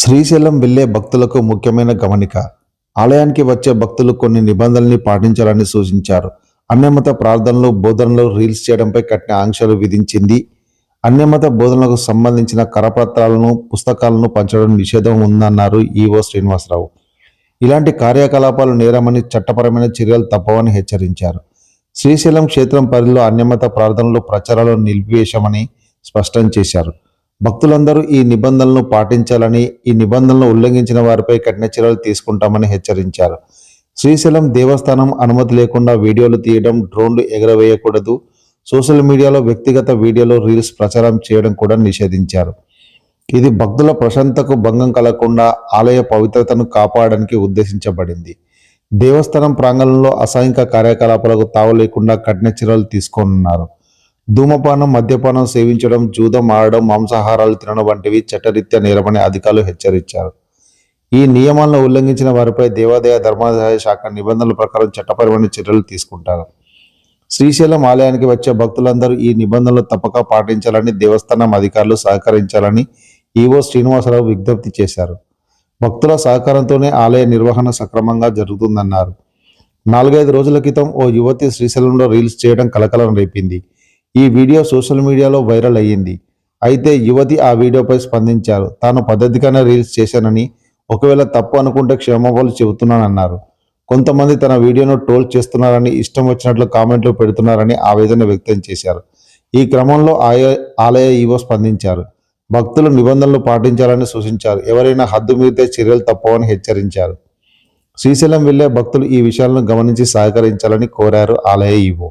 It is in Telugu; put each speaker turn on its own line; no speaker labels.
శ్రీశైలం వెళ్ళే భక్తులకు ముఖ్యమైన గమనిక ఆలయానికి వచ్చే భక్తులు కొన్ని నిబంధనల్ని పాటించాలని సూచించారు. అన్యమత ప్రార్థనలు బోధనలు రీల్స్ చేయడంపై కఠిన ఆంక్షలు విధించింది. అన్యమత బోధనలకు సంబంధించిన కరపత్రాలను పుస్తకాలను పంచడం నిషేధం ఉందన్నారు ఈవో శ్రీనివాసరావు. ఇలాంటి కార్యకలాపాలు నేరమని చట్టపరమైన చర్యలు తప్పవని హెచ్చరించారు. శ్రీశైలం క్షేత్రం పరిధిలో అన్యమత ప్రార్థనలు ప్రచారాలు నిలిపివేశామని స్పష్టం చేశారు. భక్తులందరూ ఈ నిబంధనలను పాటించాలని ఈ నిబంధనలను ఉల్లంఘించిన వారిపై కఠిన చర్యలు తీసుకుంటామని హెచ్చరించారు. శ్రీశైలం దేవస్థానం అనుమతి లేకుండా వీడియోలు తీయడం డ్రోన్లు ఎగరవేయకూడదు. సోషల్ మీడియాలో వ్యక్తిగత వీడియోలు రీల్స్ ప్రచారం చేయడం కూడా నిషేధించారు. ఇది భక్తుల ప్రశాంతకు భంగం కలగకుండా ఆలయ పవిత్రతను కాపాడడానికి ఉద్దేశించబడింది. దేవస్థానం ప్రాంగణంలో అసాంఘిక కార్యకలాపాలకు తావు లేకుండా కఠిన చర్యలు తీసుకోనున్నారు. ధూమపానం మద్యపానం సేవించడం జూదం ఆడడం మాంసాహారాలు తినడం వంటివి చట్టరీత్యా నేరమని అధికారులు హెచ్చరించారు. ఈ నియమాలను ఉల్లంఘించిన వారిపై దేవాదాయ ధర్మాదాయ శాఖ నిబంధనల ప్రకారం చట్టపరమైన చర్యలు తీసుకుంటారు. శ్రీశైలం ఆలయానికి వచ్చే భక్తులందరూ ఈ నిబంధనలు తప్పక పాటించాలని దేవస్థానం అధికారులు సహకరించాలని ఈవో శ్రీనివాసరావు విజ్ఞప్తి చేశారు. భక్తుల సహకారంతోనే ఆలయ నిర్వహణ సక్రమంగా జరుగుతుందన్నారు. నాలుగైదు రోజుల క్రితం ఓ యువతి శ్రీశైలంలో రీల్స్ చేయడం కలకలం రేపింది. ఈ వీడియో సోషల్ మీడియాలో వైరల్ అయ్యింది. అయితే యువతి ఆ వీడియోపై స్పందించారు. తాను పద్ధతిగానే రీల్స్ చేశానని ఒకవేళ తప్పు అనుకుంటే క్షమాపణలు చెబుతున్నానన్నారు. కొంతమంది తన వీడియోను ట్రోల్ చేస్తున్నారని ఇష్టం వచ్చినట్లు కామెంట్లు పెడుతున్నారని ఆవేదన వ్యక్తం చేశారు. ఈ క్రమంలో ఆయ ఆలయ ఈవో స్పందించారు. భక్తులు నిబంధనలు పాటించాలని సూచించారు. ఎవరైనా హద్దు మీరితే చర్యలు తప్పవని హెచ్చరించారు. శ్రీశైలం వెళ్ళే భక్తులు ఈ విషయాలను గమనించి సహకరించాలని కోరారు ఆలయ ఈవో.